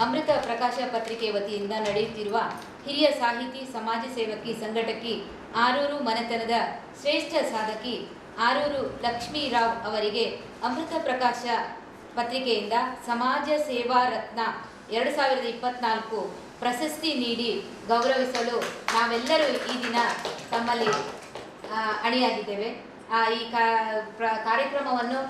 ಅಮೃತ ಪ್ರಕಾಶ ಪತ್ರಿಕೆ ವತಿಯಿಂದ ನಡೆಯುತ್ತಿರುವ ಹಿರಿಯ ಸಾಹಿತಿ, ಸಮಾಜ ಸೇವಕಿ, ಸಂಘಟಕಿ ಆರೂರು ಮನೆತನದ ಶ್ರೇಷ್ಠ ಸಾಧಕಿ ಆರೂರು ಲಕ್ಷ್ಮೀರಾವ್ ಅವರಿಗೆ ಅಮೃತ ಪ್ರಕಾಶ ಪತ್ರಿಕೆಯಿಂದ ಸಮಾಜ ಸೇವಾ ರತ್ನ ಎರಡು ಸಾವಿರದ ಇಪ್ಪತ್ನಾಲ್ಕು ಪ್ರಶಸ್ತಿ ನೀಡಿ ಗೌರವಿಸಲು ನಾವೆಲ್ಲರೂ ಈ ದಿನ ತಮ್ಮಲ್ಲಿ ಅಣಿಯಾಗಿದ್ದೇವೆ. ಈ ಕಾರ್ಯಕ್ರಮವನ್ನು,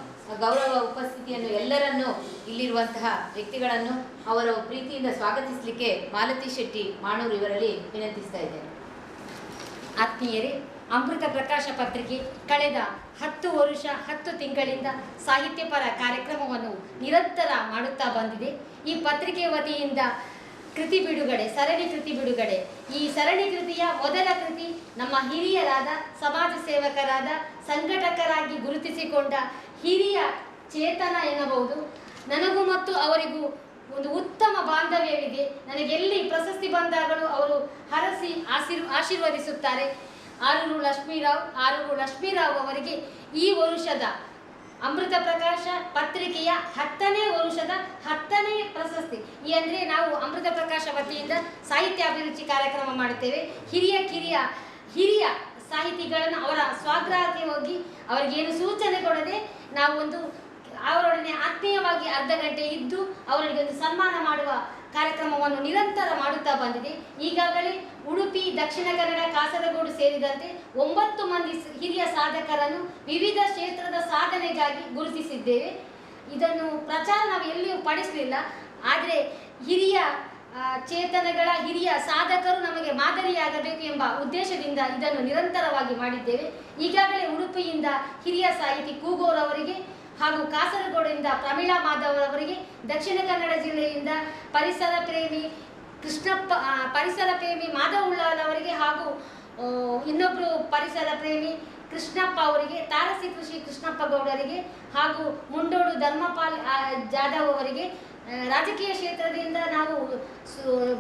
ಗೌರವ ಉಪಸ್ಥಿತಿಯನ್ನು ಎಲ್ಲರನ್ನೂ ಇಲ್ಲಿರುವಂತಹ ವ್ಯಕ್ತಿಗಳನ್ನು ಅವರ ಪ್ರೀತಿಯಿಂದ ಸ್ವಾಗತಿಸಲಿಕ್ಕೆ ಮಾಲತಿ ಶೆಟ್ಟಿ ಮಾಣೂರು ಇವರಲ್ಲಿ ವಿನಂತಿಸ್ತಾ ಇದ್ದೇನೆ. ಆತ್ಮೀಯರೇ, ಅಮೃತ ಪ್ರಕಾಶ ಪತ್ರಿಕೆ ಕಳೆದ ಹತ್ತು ವರುಷ, ಹತ್ತು ತಿಂಗಳಿಂದ ಸಾಹಿತ್ಯಪರ ಕಾರ್ಯಕ್ರಮವನ್ನು ನಿರಂತರ ಮಾಡುತ್ತಾ ಬಂದಿದೆ. ಈ ಪತ್ರಿಕೆ ವತಿಯಿಂದ ಕೃತಿ ಬಿಡುಗಡೆ, ಸರಣಿ ಕೃತಿ ಬಿಡುಗಡೆ. ಈ ಸರಣಿ ಕೃತಿಯ ಮೊದಲ ಕೃತಿ ನಮ್ಮ ಹಿರಿಯರಾದ ಸಮಾಜ ಸೇವಕರಾದ ಸಂಘಟಕರಾಗಿ ಗುರುತಿಸಿಕೊಂಡ ಹಿರಿಯ ಚೇತನ ಎನ್ನಬಹುದು. ನನಗೂ ಮತ್ತು ಅವರಿಗೂ ಒಂದು ಉತ್ತಮ ಬಾಂಧವ್ಯವಿದೆ ನನಗೆಲ್ಲಿ ಪ್ರಶಸ್ತಿ ಬಂದಾಗಲೂ ಅವರು ಹರಸಿ ಆಶೀರ್, ಆಶೀರ್ವದಿಸುತ್ತಾರೆ. ಆರೂರು ಲಕ್ಷ್ಮೀರಾವ್ ಆರೂರು ಲಕ್ಷ್ಮೀರಾವ್ ಅವರಿಗೆ ಈ ವರುಷದ ಅಮೃತ ಪ್ರಕಾಶ ಪತ್ರಿಕೆಯ ಹತ್ತನೇ ವರುಷದ ಹತ್ತನೇ ಪ್ರಶಸ್ತಿ. ಈ ಅಂದರೆ ನಾವು ಅಮೃತ ಪ್ರಕಾಶ ವತಿಯಿಂದ ಸಾಹಿತ್ಯ ಅಭಿರುಚಿ ಕಾರ್ಯಕ್ರಮ ಮಾಡುತ್ತೇವೆ. ಹಿರಿಯ ಕಿರಿಯ, ಹಿರಿಯ ಸಾಹಿತಿಗಳನ್ನು ಅವರ ಸ್ವಗ್ರಹಕ್ಕೆ ಹೋಗಿ ಅವರಿಗೇನು ಸೂಚನೆ ಕೊಡದೆ ನಾವು ಒಂದು ಅವರೊಡನೆ ಆತ್ಮೀಯವಾಗಿ ಅರ್ಧ ಗಂಟೆ ಇದ್ದು ಅವರಿಗೆ ಒಂದು ಸನ್ಮಾನ ಮಾಡುವ ಕಾರ್ಯಕ್ರಮವನ್ನು ನಿರಂತರ ಮಾಡುತ್ತಾ ಬಂದಿದೆ. ಈಗಾಗಲೇ ಉಡುಪಿ, ದಕ್ಷಿಣ ಕನ್ನಡ, ಕಾಸರಗೋಡು ಸೇರಿದಂತೆ ಒಂಬತ್ತು ಮಂದಿ ಹಿರಿಯ ಸಾಧಕರನ್ನು ವಿವಿಧ ಕ್ಷೇತ್ರದ ಸಾಧನೆಗಾಗಿ ಗುರುತಿಸಿದ್ದೇವೆ. ಇದನ್ನು ಪ್ರಚಾರ ನಾವು ಎಲ್ಲಿಯೂ ಪಡಿಸಲಿಲ್ಲ. ಆದರೆ ಹಿರಿಯ ಚೇತನಗಳ ಹಿರಿಯ ಸಾಧಕರು ನಮಗೆ ಮಾದರಿಯಾಗಬೇಕು ಎಂಬ ಉದ್ದೇಶದಿಂದ ಇದನ್ನು ನಿರಂತರವಾಗಿ ಮಾಡಿದ್ದೇವೆ. ಈಗಾಗಲೇ ಉಡುಪಿಯಿಂದ ಹಿರಿಯ ಸಾಹಿತಿ ಕೂಗೋರ್ ಅವರಿಗೆ ಹಾಗೂ ಕಾಸರಗೋಡಿನಿಂದ ಪ್ರಮೀಳಾ ಮಾಧವ್ ಅವರಿಗೆ ದಕ್ಷಿಣ ಕನ್ನಡ ಜಿಲ್ಲೆಯಿಂದ ಪರಿಸರ ಪ್ರೇಮಿ ಕೃಷ್ಣಪ್ಪ ಪರಿಸರ ಪ್ರೇಮಿ ಮಾಧವ್ ಉಳ್ಳಾಲ್ ಅವರಿಗೆ ಹಾಗೂ ಇನ್ನೊಬ್ಬರು ಪರಿಸರ ಪ್ರೇಮಿ ಕೃಷ್ಣಪ್ಪ ಅವರಿಗೆ, ತಾರಸಿ ಕೃಷಿ ಕೃಷ್ಣಪ್ಪ ಗೌಡರಿಗೆ ಹಾಗೂ ಮುಂಡೋಡು ಧರ್ಮಪಾಲ್ ಜಾಧವ್ ಅವರಿಗೆ ರಾಜಕೀಯ ಕ್ಷೇತ್ರದಿಂದ ನಾವು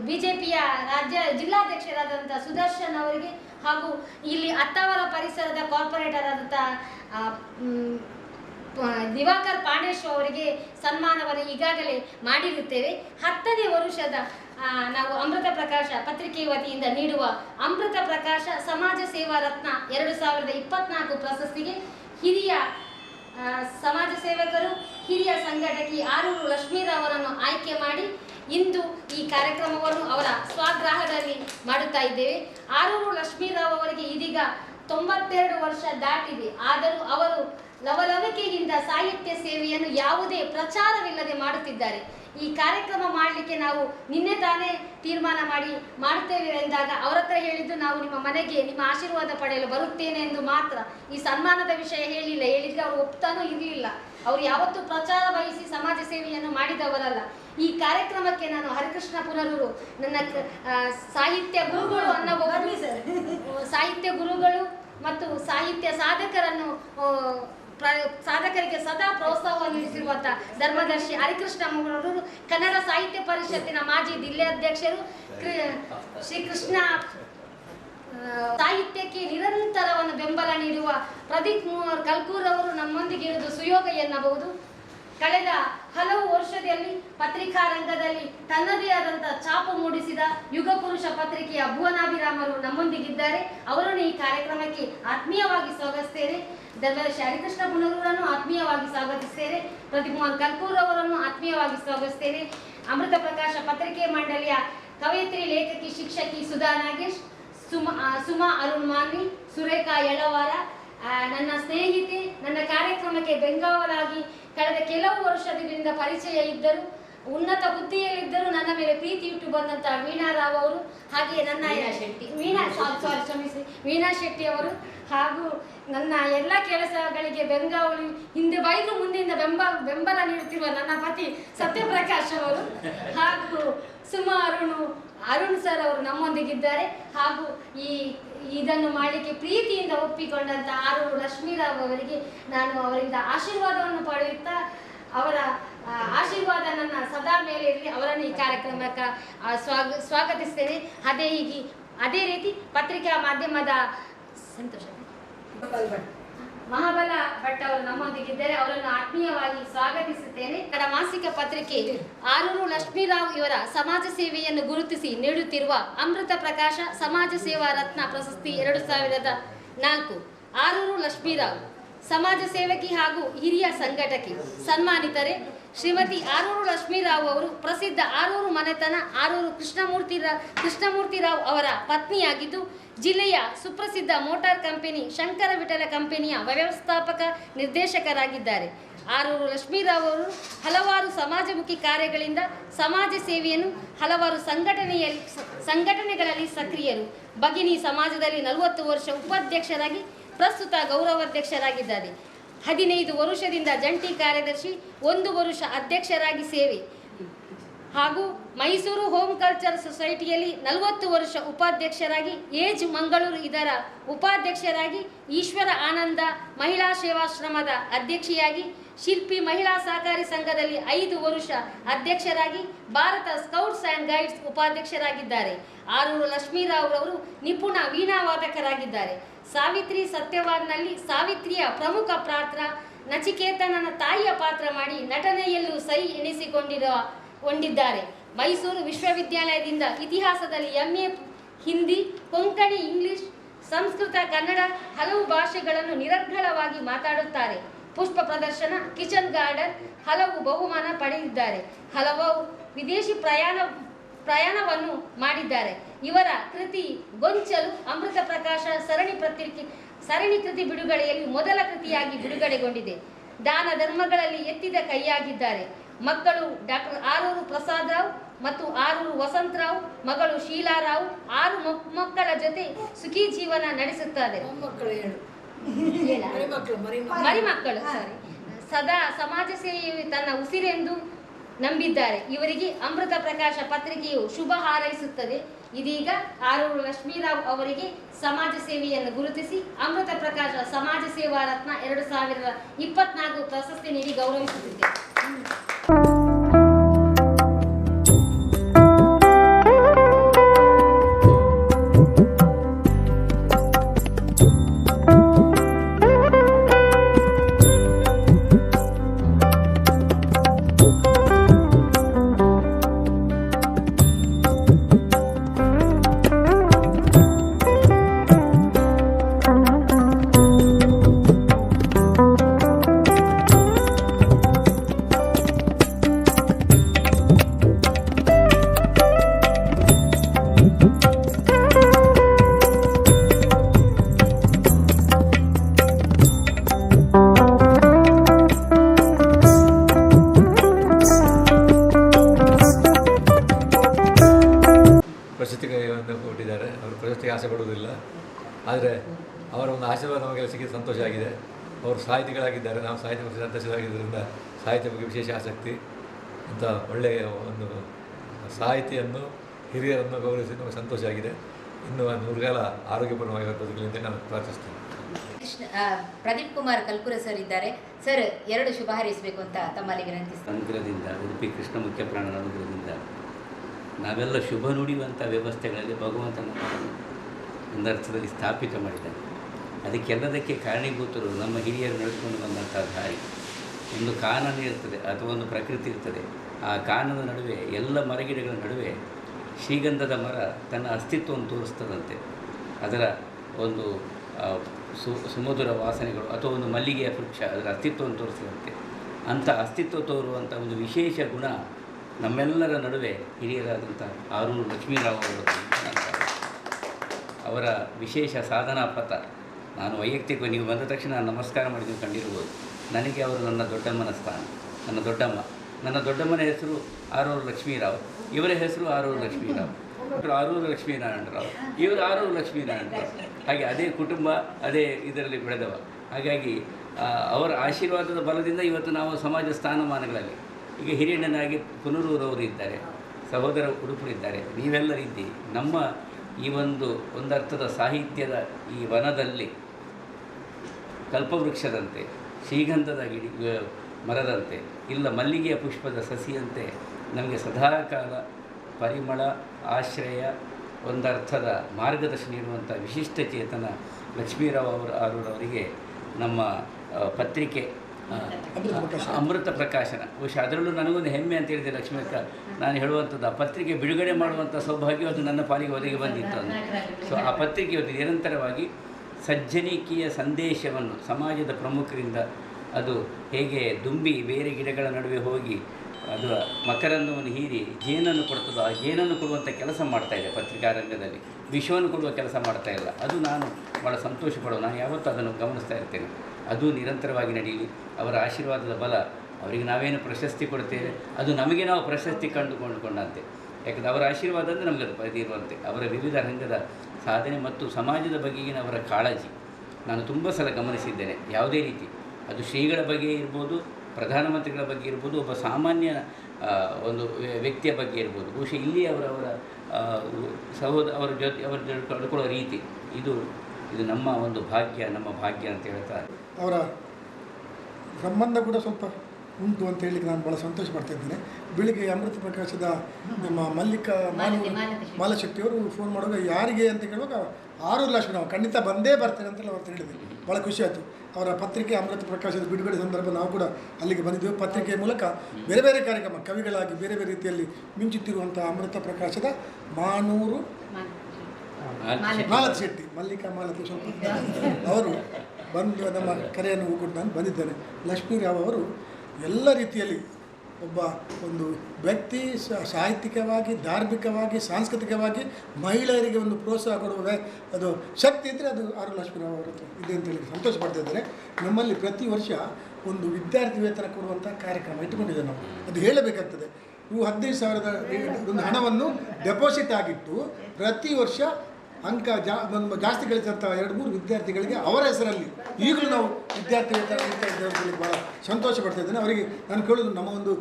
ಬಿಜೆಪಿಯ ರಾಜ್ಯ ಜಿಲ್ಲಾಧ್ಯಕ್ಷರಾದಂಥ ಸುದರ್ಶನ್ ಅವರಿಗೆ ಹಾಗೂ ಇಲ್ಲಿ ಅತ್ತಾವರ ಪರಿಸರದ ಕಾರ್ಪೊರೇಟರ್ ಆದಂಥ ದಿವಾಕರ್ ಪಾಂಡೇಶ್ವ ಅವರಿಗೆ ಸನ್ಮಾನವನ್ನು ಈಗಾಗಲೇ ಮಾಡಿರುತ್ತೇವೆ. ಹತ್ತನೇ ವರುಷದ ನಾವು ಅಮೃತ ಪ್ರಕಾಶ ಪತ್ರಿಕೆ ವತಿಯಿಂದ ನೀಡುವ ಅಮೃತ ಪ್ರಕಾಶ ಸಮಾಜ ಸೇವಾ ರತ್ನ ಎರಡು ಸಾವಿರದ ಇಪ್ಪತ್ನಾಲ್ಕು ಪ್ರಶಸ್ತಿಗೆ ಹಿರಿಯ ಸಮಾಜ ಸೇವಕರು, ಹಿರಿಯ ಸಂಘಟಕಿ ಆರೂರು ಲಕ್ಷ್ಮೀರಾವ್ ಅವರನ್ನು ಆಯ್ಕೆ ಮಾಡಿ ಇಂದು ಈ ಕಾರ್ಯಕ್ರಮವನ್ನು ಅವರ ಸ್ವಗ್ರಾಹದಲ್ಲಿ ಮಾಡುತ್ತಾ ಇದ್ದೇವೆ. ಆರೂರು ಲಕ್ಷ್ಮೀರಾವ್ ಅವರಿಗೆ ಇದೀಗ ತೊಂಬತ್ತೆರಡು ವರ್ಷ ದಾಟಿದೆ. ಆದರೂ ಅವರು ಲವಲವಿಕೆಯಿಂದ ಸಾಹಿತ್ಯ ಸೇವೆಯನ್ನು ಯಾವುದೇ ಪ್ರಚಾರವಿಲ್ಲದೆ ಮಾಡುತ್ತಿದ್ದಾರೆ. ಈ ಕಾರ್ಯಕ್ರಮ ಮಾಡಲಿಕ್ಕೆ ನಾವು ನಿನ್ನೆ ತಾನೇ ತೀರ್ಮಾನ ಮಾಡಿ ಮಾಡುತ್ತೇವೆ ಎಂದಾಗ ಅವರ ಹತ್ರ ಹೇಳಿದ್ದು ನಾವು ನಿಮ್ಮ ಮನೆಗೆ ನಿಮ್ಮ ಆಶೀರ್ವಾದ ಪಡೆಯಲು ಬರುತ್ತೇನೆ ಎಂದು ಮಾತ್ರ. ಈ ಸನ್ಮಾನದ ವಿಷಯ ಹೇಳಿಲ್ಲ ಹೇಳಿದ್ರೆ ಅವರು ಒಪ್ತಾನೂ ಇರಲಿಲ್ಲ. ಅವರು ಯಾವತ್ತೂ ಪ್ರಚಾರ ವಹಿಸಿ ಸಮಾಜ ಸೇವೆಯನ್ನು ಮಾಡಿದವರಲ್ಲ. ಈ ಕಾರ್ಯಕ್ರಮಕ್ಕೆ ನಾನು ಹರಿಕೃಷ್ಣ ಪುನರೂರು ನನ್ನ ಸಾಹಿತ್ಯ ಗುರುಗಳು ಅನ್ನೋ ಸಾಹಿತ್ಯ ಗುರುಗಳು ಮತ್ತು ಸಾಹಿತ್ಯ ಸಾಧಕರನ್ನು ಸಾಧಕರಿಗೆ ಸದಾ ಪ್ರೋತ್ಸಾಹವನ್ನು ನೀಡಿಸಿರುವಂಥ ಧರ್ಮದರ್ಶಿ ಹರಿಕೃಷ್ಣ ಮುಗುಳರು ಕನ್ನಡ ಸಾಹಿತ್ಯ ಪರಿಷತ್ತಿನ ಮಾಜಿ ಜಿಲ್ಲಾಧ್ಯಕ್ಷರು ಅಧ್ಯಕ್ಷರು ಶ್ರೀ ಕೃಷ್ಣ ಸಾಹಿತ್ಯಕ್ಕೆ ನಿರಂತರವನ್ನು ಬೆಂಬಲ ನೀಡುವ ಪ್ರದೀಪ್ ಕಲ್ಕೂರ್ ಅವರು ನಮ್ಮೊಂದಿಗೆ ಇರುವುದು ಸುಯೋಗ ಎನ್ನಬಹುದು ಕಳೆದ ಹಲವು ವರ್ಷದಲ್ಲಿ ಪತ್ರಿಕಾ ರಂಗದಲ್ಲಿ ತನ್ನದೇ ಆದಂತಹ ಛಾಪು ಮೂಡಿಸಿದ ಯುಗ ಪುರುಷ ಪತ್ರಿಕೆಯ ಭುವನಾಭಿರಾಮರು ನಮ್ಮೊಂದಿಗಿದ್ದಾರೆ. ಅವರನ್ನು ಈ ಕಾರ್ಯಕ್ರಮಕ್ಕೆ ಆತ್ಮೀಯವಾಗಿ ಸ್ವಾಗತಿಸ್ತೇನೆ. ಧರ್ಮದರ್ಶಿ ಹರಿಕೃಷ್ಣ ಪುನರೂರನ್ನು ಆತ್ಮೀಯವಾಗಿ ಸ್ವಾಗತಿಸ್ತೇನೆ. ಪ್ರತಿಮೋಹನ್ ಮೋಹನ್ ಕಲ್ಕೂರ್ ಅವರನ್ನು ಆತ್ಮೀಯವಾಗಿ ಸ್ವಾಗತಿಸ್ತೇನೆ. ಅಮೃತ ಪ್ರಕಾಶ ಪತ್ರಿಕೆ ಮಂಡಳಿಯ ಕವಯಿತ್ರಿ ಲೇಖಕಿ ಶಿಕ್ಷಕಿ ಸುಧಾ ನಾಗೇಶ್, ಸುಮಾ ಸುಮಾ ಅರುಣ್ ಮಾನ್ವಿ, ಸುರೇಖಾ ಯಳವಾರ ನನ್ನ ಸ್ನೇಹಿತೆ ನನ್ನ ಕಾರ್ಯಕ್ರಮಕ್ಕೆ ಬೆಂಗಾವಲಾಗಿ ಕಳೆದ ಕೆಲವು ವರ್ಷದಿಂದ ಪರಿಚಯ ಇದ್ದರು ಉನ್ನತ ಹುದ್ದೆಯಲ್ಲಿದ್ದರೂ ನನ್ನ ಮೇಲೆ ಪ್ರೀತಿ ಇಟ್ಟು ಬಂದಂತಹ ವೀಣಾ ರಾವ್ ಅವರು ಹಾಗೆ ನನ್ನ ಶೆಟ್ಟಿ. ವೀಣಾ ಸಾರಿ ಸಾರಿ ಕ್ಷಮಿಸಿ ವೀಣಾ ಶೆಟ್ಟಿ ಅವರು ಹಾಗೂ ನನ್ನ ಎಲ್ಲ ಕೆಲಸಗಳಿಗೆ ಬೆಂಗಾವಲು ಹಿಂದೆ ಬೈದು ಮುಂದಿಂದ ಬೆಂಬಲ ಬೆಂಬಲ ನೀಡುತ್ತಿರುವ ನನ್ನ ಪತಿ ಸತ್ಯಪ್ರಕಾಶ್ ಅವರು ಹಾಗೂ ಸುಮಾ ಅರುಣ್ ಸರ್ ಅವರು ನಮ್ಮೊಂದಿಗಿದ್ದಾರೆ ಹಾಗೂ ಈ ಇದನ್ನು ಮಾಡಲಿಕ್ಕೆ ಪ್ರೀತಿಯಿಂದ ಒಪ್ಪಿಕೊಂಡಂತ ಆರು ಲಕ್ಷ್ಮೀರಾವ್ ಅವರಿಗೆ ನಾನು ಅವರಿಂದ ಆಶೀರ್ವಾದವನ್ನು ಪಡೆಯುತ್ತಾ, ಅವರ ಆಶೀರ್ವಾದ ನನ್ನ ಸದಾ ಮೇಲೆ ಇರಲಿ. ಅವರನ್ನು ಈ ಕಾರ್ಯಕ್ರಮಕ್ಕೆ ಸ್ವಾಗ, ಸ್ವಾಗತಿಸ್ತೇನೆ. ಅದೇ ಹೀಗೆ, ಅದೇ ರೀತಿ ಪತ್ರಿಕಾ ಮಾಧ್ಯಮದ ಸಂತೋಷ. ಮಹಾಬಲ ಭಟ್ ಅವರು ನಮ್ಮೊಂದಿಗಿದ್ದಾರೆ ಅವರನ್ನು ಆತ್ಮೀಯವಾಗಿ ಸ್ವಾಗತಿಸುತ್ತೇನೆ. ಕನ್ನಡ ಮಾಸಿಕ ಪತ್ರಿಕೆ ಆರೂರು ಲಕ್ಷ್ಮೀರಾವ್ ಇವರ ಸಮಾಜ ಸೇವೆಯನ್ನು ಗುರುತಿಸಿ ನೀಡುತ್ತಿರುವ ಅಮೃತ ಪ್ರಕಾಶ ಸಮಾಜ ಸೇವಾ ರತ್ನ ಪ್ರಶಸ್ತಿ ಎರಡು ಸಾವಿರದ ನಾಲ್ಕು. ಆರೂರು ಲಕ್ಷ್ಮೀರಾವ್ ಸಮಾಜ ಸೇವಕಿ ಹಾಗೂ ಹಿರಿಯ ಸಂಘಟಕಿ. ಸನ್ಮಾನಿತರೆ ಶ್ರೀಮತಿ ಆರೂರು ಲಕ್ಷ್ಮೀರಾವ್ ಅವರು ಪ್ರಸಿದ್ಧ ಆರೂರು ಮನೆತನ, ಆರೂರು ಕೃಷ್ಣಮೂರ್ತಿ ಕೃಷ್ಣಮೂರ್ತಿರಾವ್ ಅವರ ಪತ್ನಿಯಾಗಿದ್ದು, ಜಿಲ್ಲೆಯ ಸುಪ್ರಸಿದ್ಧ ಮೋಟಾರ್ ಕಂಪನಿ, ಶಂಕರ ವಿಠಲ ಕಂಪನಿಯ ವ್ಯವಸ್ಥಾಪಕ ನಿರ್ದೇಶಕರಾಗಿದ್ದಾರೆ. ಆರೂರು ಲಕ್ಷ್ಮೀರಾವ್ ಅವರು ಹಲವಾರು ಸಮಾಜಮುಖಿ ಕಾರ್ಯಗಳಿಂದ ಸಮಾಜ ಸೇವೆಯನ್ನು ಹಲವಾರು ಸಂಘಟನೆಯಲ್ಲಿ, ಸಂಘಟನೆಗಳಲ್ಲಿ ಸಕ್ರಿಯರು. ಭಗಿನಿ ಸಮಾಜದಲ್ಲಿ ನಲವತ್ತು ವರ್ಷ ಉಪಾಧ್ಯಕ್ಷರಾಗಿ, ಪ್ರಸ್ತುತ ಗೌರವಾಧ್ಯಕ್ಷರಾಗಿದ್ದಾರೆ. ಹದಿನೈದು ವರುಷದಿಂದ ಜಂಟಿ ಕಾರ್ಯದರ್ಶಿ, ಒಂದು ವರುಷ ಅಧ್ಯಕ್ಷರಾಗಿ ಸೇವೆ. ಹಾಗೂ ಮೈಸೂರು ಹೋಮ್ ಕಲ್ಚರ್ ಸೊಸೈಟಿಯಲ್ಲಿ ನಲವತ್ತು ವರ್ಷ ಉಪಾಧ್ಯಕ್ಷರಾಗಿ ಏಜ್ ಮಂಗಳೂರು ಇದರ ಉಪಾಧ್ಯಕ್ಷರಾಗಿ ಈಶ್ವರ ಆನಂದ ಮಹಿಳಾ ಸೇವಾಶ್ರಮದ ಅಧ್ಯಕ್ಷೆಯಾಗಿ ಶಿಲ್ಪಿ ಮಹಿಳಾ ಸಹಕಾರಿ ಸಂಘದಲ್ಲಿ ಐದು ವರುಷ ಅಧ್ಯಕ್ಷರಾಗಿ ಭಾರತ ಸ್ಕೌಟ್ಸ್ ಆ್ಯಂಡ್ ಗೈಡ್ಸ್ ಉಪಾಧ್ಯಕ್ಷರಾಗಿದ್ದಾರೆ. ಆರೂರು ಲಕ್ಷ್ಮೀರಾವ್ ಅವರು ನಿಪುಣ ವೀಣಾವಾದಕರಾಗಿದ್ದಾರೆ. ಸಾವಿತ್ರಿ ಸತ್ಯವಾಗ್ನಲ್ಲಿ ಸಾವಿತ್ರಿಯ ಪ್ರಮುಖ ಪಾತ್ರ ನಚಿಕೇತನನ ತಾಯಿಯ ಪಾತ್ರ ಮಾಡಿ ನಟನೆಯಲ್ಲೂ ಸೈ ಎನಿಸಿಕೊಂಡಿರುವ ಕೊಂಡಿದ್ದಾರೆ. ಮೈಸೂರು ವಿಶ್ವವಿದ್ಯಾಲಯದಿಂದ ಇತಿಹಾಸದಲ್ಲಿ M A Hindi, Konkani English, Sanskrit, Kannada ಹಲವು ಭಾಷೆಗಳನ್ನು ನಿರರ್ಗಳವಾಗಿ ಮಾತಾಡುತ್ತಾರೆ. ಪುಷ್ಪ ಪ್ರದರ್ಶನ ಕಿಚನ್ ಗಾರ್ಡನ್ ಹಲವು ಬಹುಮಾನ ಪಡೆದಿದ್ದಾರೆ. ಹಲವು ವಿದೇಶಿ ಪ್ರಯಾಣ, ಪ್ರಯಾಣವನ್ನು ಮಾಡಿದ್ದಾರೆ. ಇವರ ಕೃತಿ ಗೊಂಚಲು ಅಮೃತ ಪ್ರಕಾಶ ಸರಣಿ ಪತ್ರಿಕೆ ಸರಣಿ ಕೃತಿ ಬಿಡುಗಡೆಯಲ್ಲಿ ಮೊದಲ ಕೃತಿಯಾಗಿ ಬಿಡುಗಡೆಗೊಂಡಿದೆ. ದಾನ ಧರ್ಮಗಳಲ್ಲಿ ಎತ್ತಿದ ಕೈಯಾಗಿದ್ದಾರೆ. ಮಕ್ಕಳು ಡಾಕ್ಟರ್ ಆರೂರು ಪ್ರಸಾದ್ ರಾವ್ ಮತ್ತು ಆರೂರು ವಸಂತರಾವ್ ಮಗಳು ಶೀಲಾರಾವ್ ಆರು ಮೊಕ್- ಮಕ್ಕಳ ಜೊತೆ ಸುಖಿ ಜೀವನ ನಡೆಸುತ್ತಾರೆ? ಮರಿಮಕ್ಕಳು ಸದಾ ಸಮಾಜ ಸೇವೆಯು ತನ್ನ ಉಸಿರೆಂದು ನಂಬಿದ್ದಾರೆ. ಇವರಿಗೆ ಅಮೃತ ಪ್ರಕಾಶ ಪತ್ರಿಕೆಯು ಶುಭ ಹಾರೈಸುತ್ತದೆ. ಇದೀಗ ಆರೂರು ಲಕ್ಷ್ಮೀರಾವ್ ಅವರಿಗೆ ಸಮಾಜ ಸೇವೆಯನ್ನು ಗುರುತಿಸಿ ಅಮೃತ ಪ್ರಕಾಶ ಸಮಾಜ ಸೇವಾ ರತ್ನ ಎರಡು ಸಾವಿರದ ಇಪ್ಪತ್ನಾಲ್ಕು ಪ್ರಶಸ್ತಿ ನೀಡಿ ಗೌರವಿಸುತ್ತಿದೆ ಸಂತೋಷ ಆಗಿದೆ ಅವರು ಸಾಹಿತಿಗಳಾಗಿದ್ದಾರೆ. ನಾವು ಸಾಹಿತ್ಯ ಬಗ್ಗೆ ಸಂತೋಷವಾಗಿದ್ದರಿಂದ ಸಾಹಿತ್ಯ ಬಗ್ಗೆ ವಿಶೇಷ ಆಸಕ್ತಿ ಅಂತ ಒಳ್ಳೆಯ ಒಂದು ಸಾಹಿತಿಯನ್ನು ಹಿರಿಯರನ್ನು ಗೌರವಿಸಿ ನಮಗೆ ಸಂತೋಷ ಆಗಿದೆ ಇನ್ನು ನೂರುಗಾಲ ಆರೋಗ್ಯಪೂರ್ಣವಾಗಿ ಬದುಕಲಿ ಅಂತ ನಾನು ಪ್ರಾರ್ಥಿಸ್ತೇನೆ. ಕೃಷ್ಣ ಪ್ರದೀಪ್ ಕುಮಾರ್ ಕಲ್ಕುರ ಸರ್ ಇದ್ದಾರೆ. ಸರ್ ಎರಡು ಶುಭ ಹಾರೈಸಬೇಕು ಅಂತ ತಮ್ಮಲ್ಲಿ ವಿನಂತಿಸ್ತಾರೆ ಅನುಗ್ರಹದಿಂದ ಉಡುಪಿ ಕೃಷ್ಣ ಮುಖ್ಯ ಪ್ರಾಣನ ಅನುಗ್ರಹದಿಂದ ನಾವೆಲ್ಲ ಶುಭ ನುಡಿಯುವಂಥ ವ್ಯವಸ್ಥೆಗಳಲ್ಲಿ ಭಗವಂತನ ಒಂದು ಒಂದರ್ಥದಲ್ಲಿ ಸ್ಥಾಪಿತ ಮಾಡಿದ್ದಾನೆ ಅದಕ್ಕೆಲ್ಲದಕ್ಕೆ ಕಾರಣೀಭೂತರು ನಮ್ಮ ಹಿರಿಯರು ನಡೆದುಕೊಂಡು ಬಂದಂಥ ದಾರಿ. ಒಂದು ಕಾನೂನು ಇರ್ತದೆ, ಅಥವಾ ಒಂದು ಪ್ರಕೃತಿ ಇರ್ತದೆ. ಆ ಕಾನದ ನಡುವೆ, ಎಲ್ಲ ಮರಗಿಡಗಳ ನಡುವೆ ಶ್ರೀಗಂಧದ ಮರ ತನ್ನ ಅಸ್ತಿತ್ವವನ್ನು ತೋರಿಸ್ತದಂತೆ. ಅದರ ಒಂದು ಸು, ಸುಮಧುರ ವಾಸನೆಗಳು ಅಥವಾ ಒಂದು ಮಲ್ಲಿಗೆಯ ವೃಕ್ಷ ಅದರ ಅಸ್ತಿತ್ವವನ್ನು ತೋರಿಸ್ತದಂತೆ. ಅಂಥ ಅಸ್ತಿತ್ವ ತೋರುವಂಥ ಒಂದು ವಿಶೇಷ ಗುಣ ನಮ್ಮೆಲ್ಲರ ನಡುವೆ ಹಿರಿಯರಾದಂಥ ಆರೂರು ಲಕ್ಷ್ಮೀರಾವ್ ಅವರು ಅವರ ವಿಶೇಷ ಸಾಧನಾ ಪಥ. ನಾನು ವೈಯಕ್ತಿಕವಾಗಿ ನೀವು ಬಂದ ತಕ್ಷಣ ನಮಸ್ಕಾರ ನೀವು ಕಂಡಿರ್ಬೋದು. ನನಗೆ ಅವರು ನನ್ನ ದೊಡ್ಡಮ್ಮನ ಸ್ಥಾನ, ನನ್ನ ದೊಡ್ಡಮ್ಮ. ನನ್ನ ದೊಡ್ಡಮ್ಮನ ಹೆಸರು ಆರೂರು ಲಕ್ಷ್ಮೀರಾವ್ ಇವರ ಹೆಸರು ಆರೂರು ಲಕ್ಷ್ಮೀರಾವ್ ಡಾಕ್ಟರ್ ಆರೂರು ಲಕ್ಷ್ಮೀನಾರಾಯಣರಾವ್ ಇವರು ಆರೂರು ಲಕ್ಷ್ಮೀನಾರಾಯಣರಾವ್ ಹಾಗೆ ಅದೇ ಕುಟುಂಬ, ಅದೇ ಇದರಲ್ಲಿ ಬೆಳೆದವ. ಹಾಗಾಗಿ ಅವರ ಆಶೀರ್ವಾದದ ಬಲದಿಂದ ಇವತ್ತು ನಾವು ಸಮಾಜ ಸ್ಥಾನಮಾನಗಳಲ್ಲಿ, ಈಗ ಹಿರಿಯಣ್ಣನಾಗಿ ಪುನರೂರವರು ಇದ್ದಾರೆ, ಸಹೋದರ ಉಡುಪರಿದ್ದಾರೆ. ನೀವೆಲ್ಲರಿದ್ದೀರಿ. ನಮ್ಮ ಈ ಒಂದು ಒಂದರ್ಥದ ಸಾಹಿತ್ಯದ ಈ ವನದಲ್ಲಿ ಕಲ್ಪವೃಕ್ಷದಂತೆ ಶ್ರೀಗಂಧದ ಗಿಡಿ ಮರದಂತೆ ಇಲ್ಲ ಮಲ್ಲಿಗೆಯ ಪುಷ್ಪದ ಸಸಿಯಂತೆ ನಮಗೆ ಸದಾಕಾಲ ಪರಿಮಳ ಆಶ್ರಯ ಒಂದರ್ಥದ ಮಾರ್ಗದರ್ಶನ ನೀಡುವಂಥ ವಿಶಿಷ್ಟ ಚೇತನ ಲಕ್ಷ್ಮೀರಾವ್ ಅವರ ಅವರವರಿಗೆ ನಮ್ಮ ಪತ್ರಿಕೆ ಅಮೃತ ಪ್ರಕಾಶನ. ಬಹುಶಃ ಅದರಲ್ಲೂ ನನಗೊಂದು ಹೆಮ್ಮೆ ಅಂತ ಹೇಳಿದೆ ಲಕ್ಷ್ಮೀಕ ನಾನು ಹೇಳುವಂಥದ್ದು ಆ ಪತ್ರಿಕೆ ಬಿಡುಗಡೆ ಮಾಡುವಂಥ ಸೌಭಾಗ್ಯ ಅದು ನನ್ನ ಪಾಲಿಗೆ ಒದಗಿ ಬಂದಿತ್ತು ಸೊ ಆ ಪತ್ರಿಕೆ ಇವತ್ತು ನಿರಂತರವಾಗಿ ಸಜ್ಜನಿಕೆಯ ಸಂದೇಶವನ್ನು ಸಮಾಜದ ಪ್ರಮುಖರಿಂದ ಅದು ಹೇಗೆ ದುಂಬಿ ಬೇರೆ ಗಿಡಗಳ ನಡುವೆ ಹೋಗಿ ಅದು ಮಕರಂದವನ್ನು ಹೀರಿ ಜೇನನ್ನು ಕೊಡ್ತದೋ ಆ ಜೇನನ್ನು ಕೊಡುವಂಥ ಕೆಲಸ ಮಾಡ್ತಾ ಇದೆ ಪತ್ರಿಕಾ ರಂಗದಲ್ಲಿ ವಿಶ್ವವನ್ನು ಕೊಡುವ ಕೆಲಸ ಮಾಡ್ತಾ ಇಲ್ಲ. ಅದು ನಾನು ಭಾಳ ಸಂತೋಷ ಪಡುವ ನಾನು ಯಾವತ್ತೂ ಅದನ್ನು ಗಮನಿಸ್ತಾ ಇರ್ತೇನೆ. ಅದು ನಿರಂತರವಾಗಿ ನಡೆಯಲಿ. ಅವರ ಆಶೀರ್ವಾದದ ಬಲ ಅವರಿಗೆ ನಾವೇನು ಪ್ರಶಸ್ತಿ ಕೊಡ್ತೇವೆ? ಅದು ನಮಗೆ ನಾವು ಪ್ರಶಸ್ತಿ ಕಂಡುಕೊಂಡುಕೊಂಡಂತೆ. ಯಾಕಂದರೆ ಅವರ ಆಶೀರ್ವಾದ ಅಂದರೆ ನಮಗೆ ಅದು ಪರಿದಿರುವಂತೆ ಅವರ ವಿವಿಧ ರಂಗದ ಸಾಧನೆ ಮತ್ತು ಸಮಾಜದ ಬಗೆಗಿನ ಅವರ ಕಾಳಜಿ ನಾನು ತುಂಬ ಸಲ ಗಮನಿಸಿದ್ದೇನೆ. ಯಾವುದೇ ರೀತಿ. ಅದು ಶ್ರೀಗಳ ಬಗ್ಗೆ ಇರ್ಬೋದು, ಪ್ರಧಾನಮಂತ್ರಿಗಳ ಬಗ್ಗೆ ಇರ್ಬೋದು, ಒಬ್ಬ ಸಾಮಾನ್ಯ ಒಂದು ವ್ಯ- ವ್ಯಕ್ತಿಯ ಬಗ್ಗೆ ಇರ್ಬೋದು. ಬಹುಶಃ ಇಲ್ಲಿ ಅವರವರ ಸಹೋದ, ಅವರ ಜೊತೆ ಅವರ ಜೊತೆ ಕಳ್ಕೊಳ್ಳೋ ರೀತಿ. ಇದು ಇದು ನಮ್ಮ ಒಂದು ಭಾಗ್ಯ, ನಮ್ಮ ಭಾಗ್ಯ ಅಂತ ಹೇಳ್ತಾರೆ. ಅವರ ಸಂಬಂಧ ಕೂಡ ಸ್ವಲ್ಪ ಉಂಟು ಅಂತ ಹೇಳಿ ನಾನು ಭಾಳ ಸಂತೋಷ ಪಡ್ತಾ ಇದ್ದೇನೆ. ಬೆಳಿಗ್ಗೆ ಅಮೃತ ಪ್ರಕಾಶದ ನಮ್ಮ ಮಲ್ಲಿಕ ಮಾಲತಿ. ಮಾಲಶಕ್ತಿಯವರು ಫೋನ್ ಮಾಡುವಾಗ ಯಾರಿಗೆ? ಅಂತ ಕೇಳುವಾಗ ಆರು ಲಕ್ಷ ನಾವು ಖಂಡಿತ ಬಂದೇ ಬರ್ತೇನೆ ಅಂತ ಅವ್ರು ಹೇಳಿದ್ರು ಭಾಳ ಖುಷಿ ಆಯಿತು. ಅವರ ಪತ್ರಿಕೆ ಅಮೃತ ಪ್ರಕಾಶದ ಬಿಡುಗಡೆ ಸಂದರ್ಭ ನಾವು ಕೂಡ ಅಲ್ಲಿಗೆ ಬಂದಿದ್ದೆವು. ಪತ್ರಿಕೆಯ ಮೂಲಕ ಬೇರೆ ಬೇರೆ ಕಾರ್ಯಕ್ರಮ ಕವಿಗಳಾಗಿ ಬೇರೆ ಬೇರೆ ರೀತಿಯಲ್ಲಿ ಮಿಂಚುತ್ತಿರುವಂಥ ಅಮೃತ ಪ್ರಕಾಶದ ಮಾನೂರು ಮಾಲತಿ. ಮಾಲತಿ ಶೆಟ್ಟಿ ಮಲ್ಲಿಕಾ ಮಾಲತಿ ಸ್ವಲ್ಪ ಅವರು ಬಂದು ನಮ್ಮ ಕರೆಯನ್ನು ಹೋಗ್ಬಿಟ್ಟು ನಾನು ಬಂದಿದ್ದೇನೆ. ಲಕ್ಷ್ಮೀರಾವ್ ಅವರು ಎಲ್ಲ ರೀತಿಯಲ್ಲಿ ಒಬ್ಬ ಒಂದು ವ್ಯಕ್ತಿ ಸಾಹಿತ್ಯಿಕವಾಗಿ, ಧಾರ್ಮಿಕವಾಗಿ, ಸಾಂಸ್ಕೃತಿಕವಾಗಿ ಮಹಿಳೆಯರಿಗೆ ಒಂದು ಪ್ರೋತ್ಸಾಹ ಕೊಡುವ ಅದು ಶಕ್ತಿ ಇದ್ದರೆ ಅದು ಆರು ಲಕ್ಷ್ಮೀರಾವ್ ಅವರು ಇದೆ ಅಂತೇಳಿ ಸಂತೋಷ ಪಡ್ತಾ ಇದ್ದಾರೆ ನಮ್ಮಲ್ಲಿ ಪ್ರತಿ ವರ್ಷ ಒಂದು ವಿದ್ಯಾರ್ಥಿ ವೇತನ ಕೊಡುವಂಥ ಕಾರ್ಯಕ್ರಮ ಇಟ್ಟುಕೊಂಡಿದ್ದೇವೆ ನಾವು. ಅದು ಹೇಳಬೇಕಾಗ್ತದೆ. ಇವು ಹದಿನೈದು ಸಾವಿರದ, ಒಂದು ಹಣವನ್ನು ಡೆಪಾಸಿಟ್ ಆಗಿಟ್ಟು ಪ್ರತಿ ವರ್ಷ ಅಂಕ ಜಾ ಜಾಸ್ತಿ ಗಳಿಸಿದಂಥ ಎರಡು ಮೂರು ವಿದ್ಯಾರ್ಥಿಗಳಿಗೆ ಅವರ ಹೆಸರಲ್ಲಿ ಈಗಲೂ ನಾವು ವಿದ್ಯಾರ್ಥಿ ವೇತನ ನೀಡ್ತಾ ಇದ್ದೇವೆ ಭಾಳ ಸಂತೋಷ ಪಡ್ತಾ ಇದ್ದೇನೆ. ಅವರಿಗೆ ನಾನು ಕೇಳೋದು ನಮ್ಮ ಒಂದು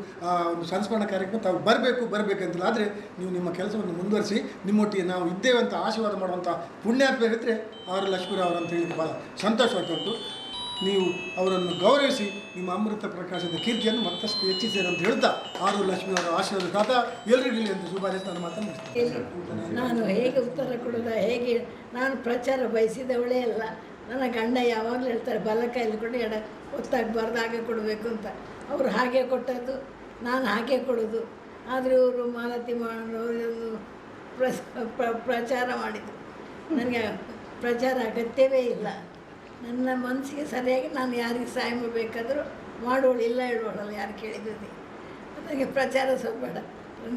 ಒಂದು ಸಂಸ್ಮರಣ ಕಾರ್ಯಕ್ರಮ, ತಾವು ಬರಬೇಕು ಬರಬೇಕಂತಿಲ್ಲ ಆದರೆ ನೀವು ನಿಮ್ಮ ಕೆಲಸವನ್ನು ಮುಂದುವರಿಸಿ, ನಿಮ್ಮೊಟ್ಟಿಗೆ ನಾವು ಇದ್ದೇವೆ ಅಂತ ಆಶೀರ್ವಾದ ಮಾಡುವಂಥ ಪುಣ್ಯಾತ್ಮ ಇದ್ದರೆ ಅವರು ಲಕ್ಷ್ಮೀರಾವ್ ಅವರು ಅಂತ ಹೇಳಿ ಭಾಳ ಸಂತೋಷವಾಗ್ತಾ ಉಂಟು ನೀವು ಅವರನ್ನು ಗೌರವಿಸಿ ನಿಮ್ಮ ಅಮೃತ ಪ್ರಕಾಶದ ಕೀರ್ತಿಯನ್ನು ಮತ್ತಷ್ಟು ಹೆಚ್ಚಿಸಿರಿ ಅಂತ ಹೇಳ್ತಾ ಆರು ಲಕ್ಷ್ಮೀ ಅವರ ಆಶೀರ್ವಾದ ತಾತ ಎಲ್ರಿಗೂ ಇರಲಿ ಅಂತ ಶುಭಾಶಯ ನಾನು ಮಾತನ್ನು ನಾನು ಹೇಗೆ ಉತ್ತರ ಕೊಡೋದ, ಹೇಗೆ ನಾನು ಪ್ರಚಾರ ಬಯಸಿದವಳೇ ಅಲ್ಲ. ನನ್ನ ಗಂಡ ಯಾವಾಗಲೂ ಹೇಳ್ತಾರೆ, ಬಲ ಕೈಲಿ ಕೊಡು, ಎಡ ಒತ್ತಾಗಬಾರ್ದು, ಹಾಗೆ ಕೊಡಬೇಕು ಅಂತ. ಅವರು ಹಾಗೆ ಕೊಟ್ಟದ್ದು, ನಾನು ಹಾಗೆ ಕೊಡೋದು. ಆದರೆ ಇವರು ಮಾಲತಿ ಮಾಡೋದು ಪ್ರಚಾರ ಮಾಡಿದರು. ನನಗೆ ಪ್ರಚಾರ ಅಗತ್ಯವೇ ಇಲ್ಲ. ನನ್ನ ಮನಸ್ಸಿಗೆ ಸರಿಯಾಗಿ ನಾನು ಯಾರಿಗೆ ಸಹಾಯ ಮಾಡಬೇಕಾದ್ರೂ ಮಾಡೋಳು ಇಲ್ಲ ಹೇಳೋಳಲ್ಲ ಯಾರು ಕೇಳಿದ್ದೀನಿ ನನಗೆ ಪ್ರಚಾರ ಸ್ವಲ್ಪ ಬೇಡ.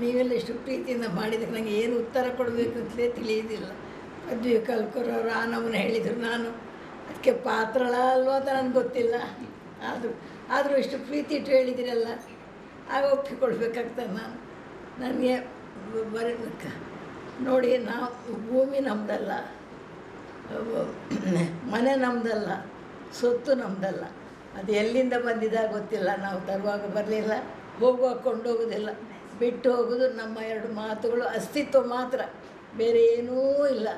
ನೀವೆಲ್ಲ ಇಷ್ಟು ಪ್ರೀತಿಯಿಂದ ಮಾಡಿದ್ದಕ್ಕೆ ನನಗೆ ಏನು ಉತ್ತರ ಕೊಡಬೇಕು ಅಂತಲೇ ತಿಳಿಯೋದಿಲ್ಲ ಪದವಿ ಕಲ್ಕೊರೋರು ಆ ನಮ್ಮನ್ನು ಹೇಳಿದರು ನಾನು. ಅದಕ್ಕೆ ಪಾತ್ರಳ ಅಲ್ವಾ ಅಂತ ನನಗೆ ಗೊತ್ತಿಲ್ಲ. ಆದರೂ ಆದರೂ ಇಷ್ಟು ಪ್ರೀತಿ ಇಟ್ಟು ಹೇಳಿದಿರಲ್ಲ, ಆಗ ಒಪ್ಪಿಕೊಳ್ಬೇಕಾಗ್ತದೆ ನಾನು. ನನಗೆ ಬರೀ ನೋಡಿ, ನಾವು ಭೂಮಿ ನಮ್ಮದಲ್ಲ ಮನೆ ನಮ್ಮದಲ್ಲ ಸೊತ್ತು ನಮ್ಮದಲ್ಲ ಅದು ಎಲ್ಲಿಂದ ಬಂದಿದ ಗೊತ್ತಿಲ್ಲ, ನಾವು ತರುವಾಗ ಬರಲಿಲ್ಲ, ಹೋಗುವಾಗ ಕೊಂಡೋಗೋದಿಲ್ಲ. ಬಿಟ್ಟು ಹೋಗೋದು ನಮ್ಮ ಎರಡು ಮಾತುಗಳು, ಅಸ್ತಿತ್ವ ಮಾತ್ರ, ಬೇರೆ ಏನೂ ಇಲ್ಲ.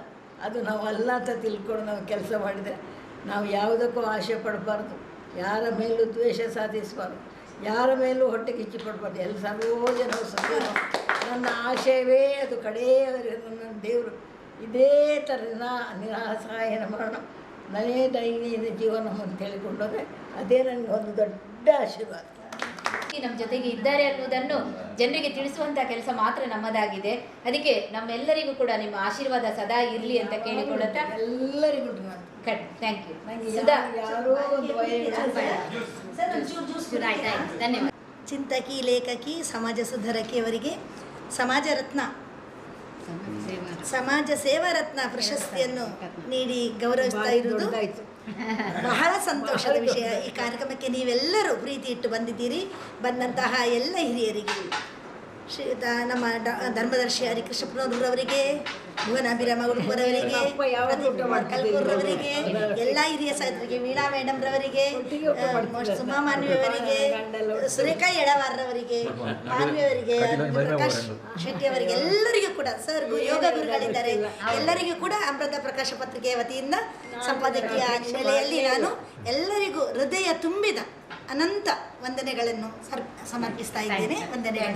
ಅದು ನಾವು ಅಲ್ಲ ಅಂತ ತಿಳ್ಕೊಂಡು ನಾವು ಕೆಲಸ ಮಾಡಿದರೆ ನಾವು ಯಾವುದಕ್ಕೂ ಆಸೆ ಪಡಬಾರ್ದು. ಯಾರ ಮೇಲೂ ದ್ವೇಷ ಸಾಧಿಸಬಾರ್ದು. ಯಾರ ಮೇಲೂ ಹೊಟ್ಟೆ ಕಿಚ್ಚು ಪಡಬಾರ್ದು. ಎಲ್ಲ ಸರ್ವೋ ಜನ ನನ್ನ ಆಶಯವೇ ಅದು ಕಡೆಯವರೆಗೆ ನನ್ನ ದೇವರು. ಇದೇ ಥರ ನಿರಾಸಹಾಯ ಮರಣ ನನೇ ದೈನಿಕ ಜೀವನ ಅಂತ ಹೇಳಿಕೊಂಡೋದ್ರೆ ಅದೇ ನನಗೆ ಒಂದು ದೊಡ್ಡ ಆಶೀರ್ವಾದ. ನಮ್ಮ ಜೊತೆಗೆ ಇದ್ದಾರೆ ಅನ್ನುವುದನ್ನು ಜನರಿಗೆ ತಿಳಿಸುವಂತಹ ಕೆಲಸ ಮಾತ್ರ ನಮ್ಮದಾಗಿದೆ. ಅದಕ್ಕೆ ನಮ್ಮೆಲ್ಲರಿಗೂ ಕೂಡ ನಿಮ್ಮ ಆಶೀರ್ವಾದ ಸದಾ ಇರಲಿ ಅಂತ ಕೇಳಿಕೊಳ್ಳುತ್ತಾ. ಎಲ್ಲರಿಗೂ ಕಟ್ ಥ್ಯಾಂಕ್ ಯು ಧನ್ಯವಾದ. ಚಿಂತಕಿ ಲೇಖಕಿ ಸಮಾಜ ಸುಧಾರಕಿ ಅವರಿಗೆ ಸಮಾಜ ರತ್ನ ಸಮಾಜ ಸೇವಾ ರತ್ನ ಪ್ರಶಸ್ತಿಯನ್ನು ನೀಡಿ ಗೌರವಿಸ್ತಾ ಇರುವುದು. ಬಹಳ ಸಂತೋಷದ ವಿಷಯ. ಈ ಕಾರ್ಯಕ್ರಮಕ್ಕೆ ನೀವೆಲ್ಲರೂ ಪ್ರೀತಿ ಇಟ್ಟು ಬಂದಿದ್ದೀರಿ. ಬಂದಂತಹ ಎಲ್ಲ ಹಿರಿಯರಿಗೆ ಶ್ರೀ ನಮ್ಮ ಡ ಧರ್ಮದರ್ಶಿ ಹರಿಕೃಷ್ಣಪ್ಪನವರವರಿಗೆ ಭುವನ ಮಾಡ್ತಿದ್ದೆ? ಕಲ್ಪೂರ್ರವರಿಗೆ ಎಲ್ಲ ಹಿರಿಯ ಸಾಹಿತ್ಯರಿಗೆ ವೀಣಾ ಮೇಡಮ್ ರವರಿಗೆ? ಸುಮಾ ಮಾನ್ವಿಯವರಿಗೆ. ಸುರೇಖಾ ಯಡವಾರ್ರವರಿಗೆ ಮಾನ್ವಿಯವರಿಗೆ ಪ್ರಕಾಶ್ ಶೆಟ್ಟಿ ಅವರಿಗೆ ಎಲ್ಲರಿಗೂ ಕೂಡ ಸರ್ ಯೋಗ ಗುರುಗಳಿದ್ದಾರೆ. ಎಲ್ಲರಿಗೂ ಕೂಡ ಅಮೃತ ಪ್ರಕಾಶ ಪತ್ರಿಕೆಯ ವತಿಯಿಂದ ಸಂಪಾದಕೀಯ ನೆಲೆಯಲ್ಲಿ ನಾನು ಎಲ್ಲರಿಗೂ ಹೃದಯ ತುಂಬಿದ ಅನಂತ ವಂದನೆಗಳನ್ನು ಸಮರ್ಪಿಸ್ತಾ ಇದ್ದೇನೆ. ವಂದನೆಗಳು.